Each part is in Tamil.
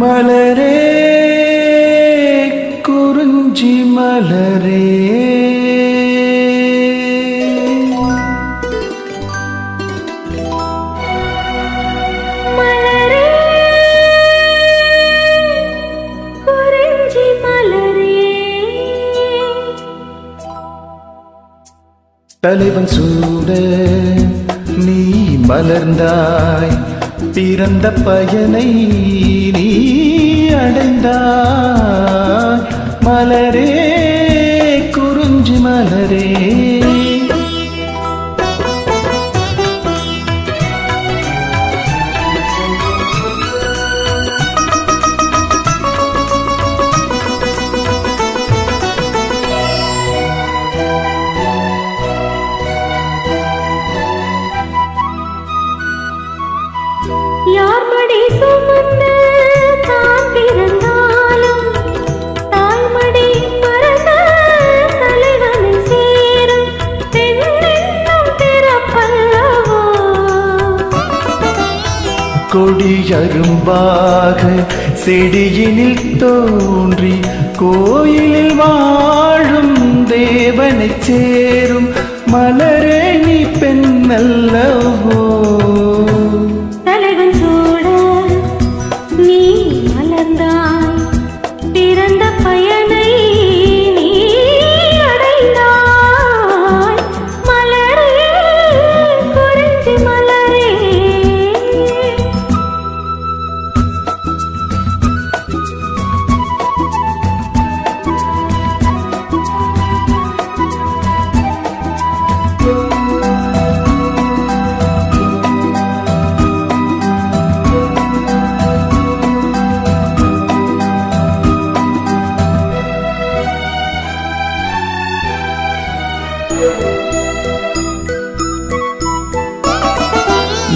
மலரே குறிஞ்சி மலரே மலரே குறிஞ்சி மலரே தலைவன் சூட நீ மலர்ந்தாய் பிறந்த பயனை நீ அடைந்தாய். மலரே கொடியரும்பாக செடியினில் தோன்றி கோயிலில் வாழும் தேவனை சேரும் மலரே நீ பெண்ணல்லவோ.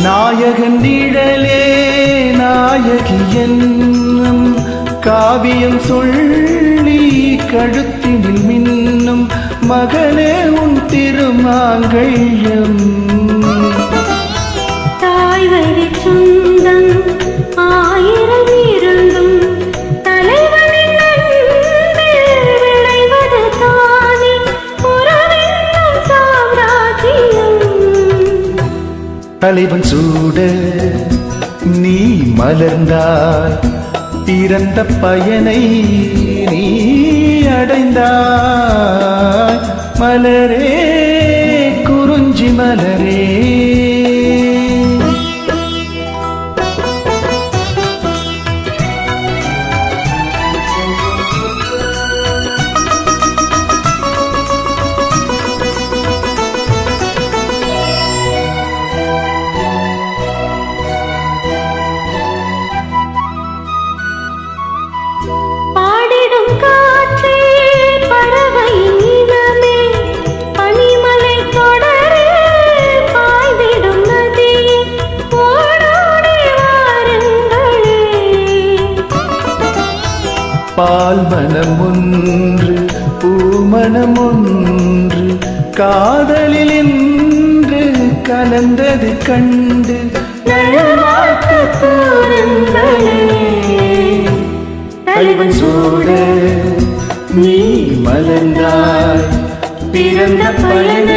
நாயகன் நிழலே நாயகி என்னும் காவியம் சொல்லி கழுத்தினில் மின்னும் மகனே உன் திருமாங்கல்யம். தலைவன் சூட. நீ மலர்ந்தாய். பிறந்த பயனை நீ அடைந்தாய். மலரே குறிஞ்சி மலரே. பால் மனம் ஒன்று பூமணம் ஒன்று காதலில் இன்று கலந்தது கண்டு தலைவன் சூட நீ மலர்ந்தாய் பிறந்த பயனை